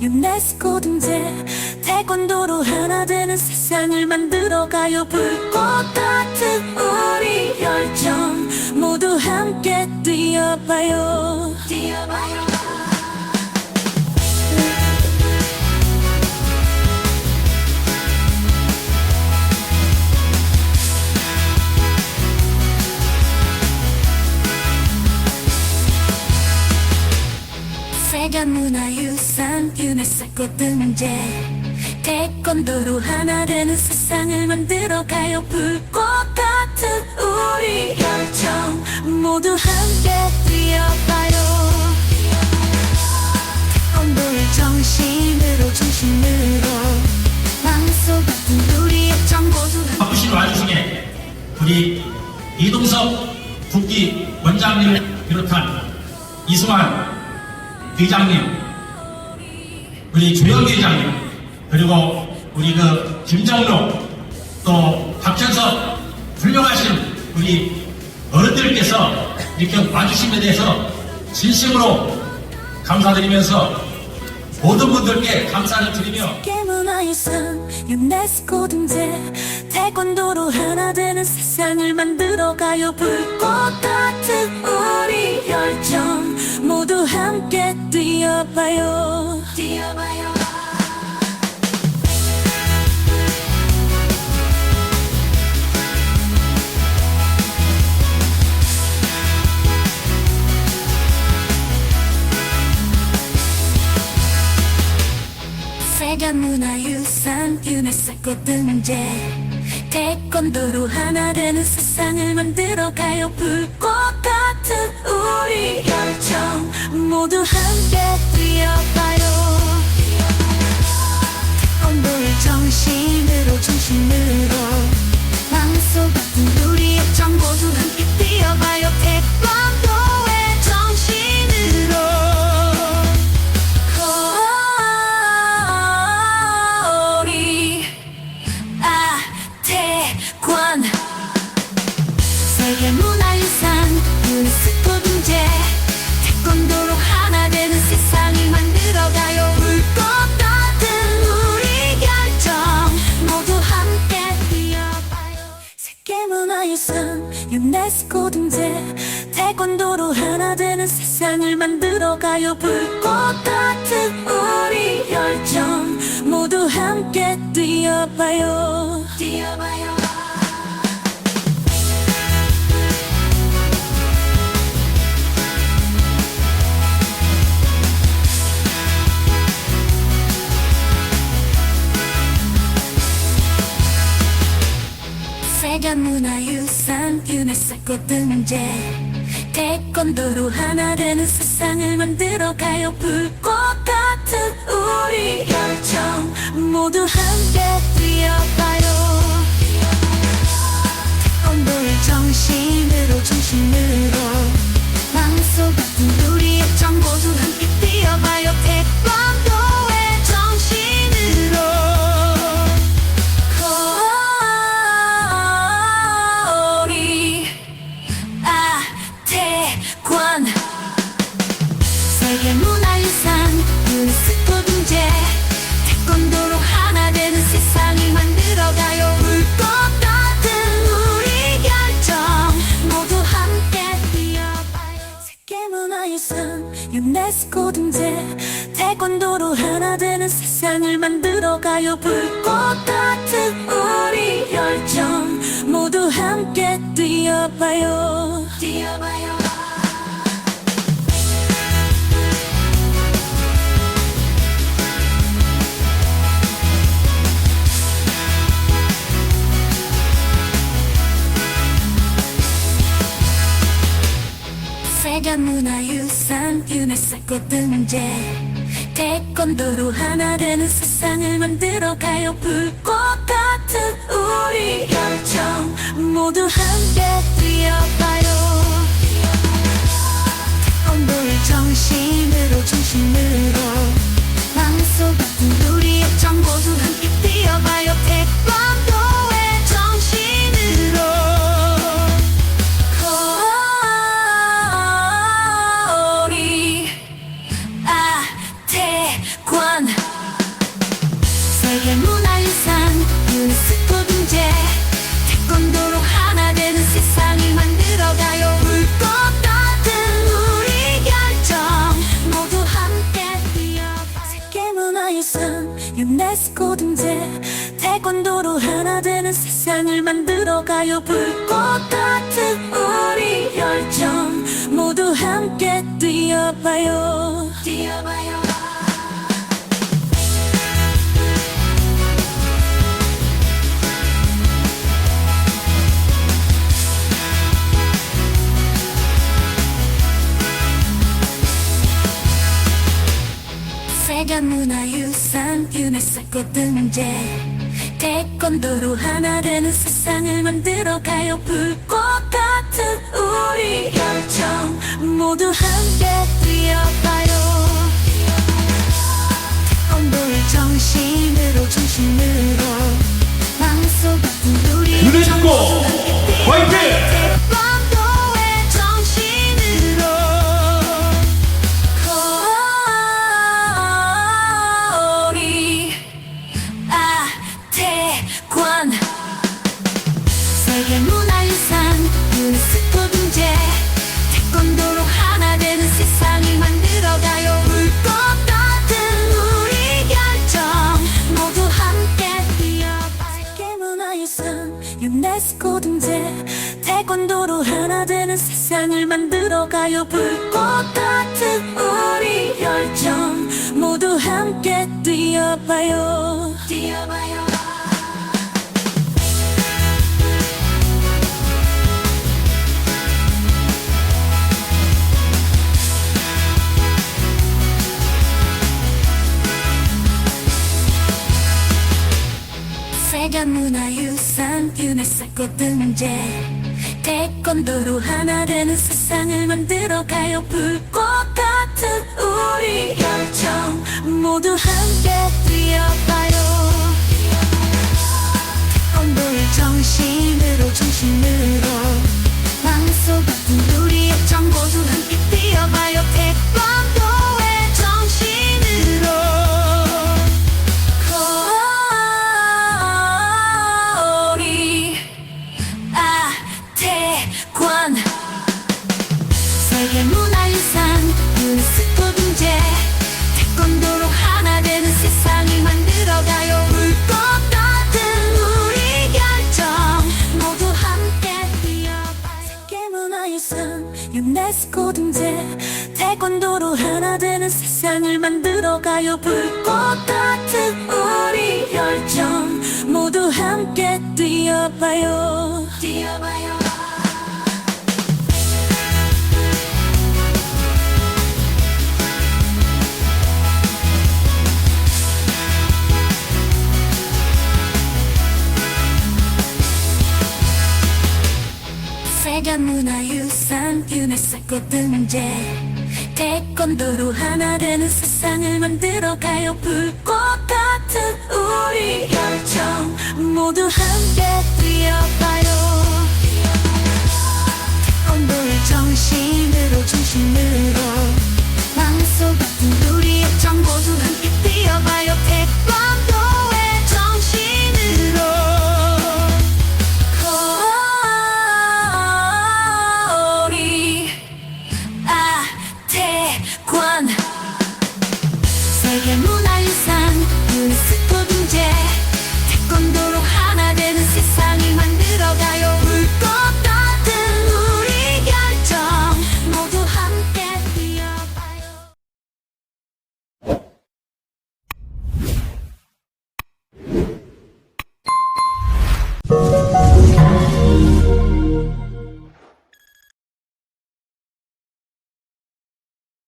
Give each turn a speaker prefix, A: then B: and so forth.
A: 유네스코 등재 태권도로 하나 되는 세상을 만들어가요. 불꽃 같은 우리 열정 모두 함께 뛰어봐요. 뛰어봐요. 세계 문화유 산 유네스코 등재 태권도로 하나 되는 세상을 만들어가요. 불꽃 같은 우리 열정. 모두 함께 뛰어봐요. 태권도를 정신으로 중심으로. 망소 같은 우리 열정 모두
B: 바쁘신 와중에 우리 이동석 국기 원장님을 비롯한 이승환 회장님, 우리 조영기 회장님, 그리고 우리 그 김정록 또 박현석 훌륭하신 우리 어른들께서 이렇게 와주신 데 대해서 진심으로 감사드리면서 모든 분들께 감사를 드리며
A: 세계문화유산 유네스코 등재 태권도로 하나 되는 세상을 만들어가요. 불꽃 같은 우리 열정 모두 함께 뛰어봐요. 뛰어봐요 등재 태권도로 하나 되는 세상을 만들어가요. 불꽃 같은 우리 열정. 모두 함께 뛰어봐요. 태권도를 정신으로 중심으로. 망소 같은 우리 열정 모두 함께 뛰어봐요 태권도로 하나 되는 세상을 만들어가요. 불꽃 같은 우리 열정 모두 함께 뛰어봐요. 뛰어봐요. 세계 문화유산 유네스코 등재 태권도로 하나 되는 세상을 만들어가요. 불꽃 같은 우리 열정 모두 함께 뛰어봐요. 태권도를 정신 세계 문화유산 유네스코 등재. 태권도로 하나 되는 세상을 만들어가요. 불꽃 같은 우리 열정. 모두 함께 뛰어봐요. 세계 문화유산 유네스코 등재. 태권도로 하나 되는 세상을 만들어가요. 불꽃 같은 우리 열정. 모두 함께 뛰어봐요. 뛰어봐요 세계문화유산 유네스코 등재 태권도로 하나 되는 세상을 만들어가요. 불꽃 같은 우리 열정 모두 함께 뛰어봐요. 태권도를 정신으로 중심으 등재 태권도로 하나 되는 세상을 만들어가요. 불꽃 같은 우리 열정 모두 함께 뛰어봐요. 뛰어봐요 등재 태권도로 하나 되는 세상을 만들어가요. 불꽃 같은 우리 열정 모두 함께 뛰어봐요. 태권도를 정신으로 중심으로. 망소 같은 우리
C: 유네스코 화이팅!
A: 태권도 세상을 만들어가요. 불꽃 같은 우리 열정 모두 함께 뛰어봐요. 뛰어봐요. 세계 문화유산 유네스코 등재 태권도로 하나 되는 세상을 만들어가요. 불꽃 같은 우리 열정 모두 함께 뛰어봐요. 태권도를 정신으로 중심으로 태권 세계문화유산 유네스코 등재 태권도로 하나 되는 세상을 만들어가요. 불꽃 같은 우리 결정. 모두 함께 뛰어봐요. 세계문화유산 유네스코 등재. 태권도로 하나 되는 세상을 만들어가요. 불꽃 같은 우리 열정. 모두 함께 뛰어봐요. 뛰어봐요 세계문화유산 유네스코 등재 태권도로 하나 되는 세상을 만들어가요. 불꽃 같은 우리 열정 모두 함께 뛰어봐요. 태권도를 정신으로 중심으로 망소 같은 우리 열정 모두 함께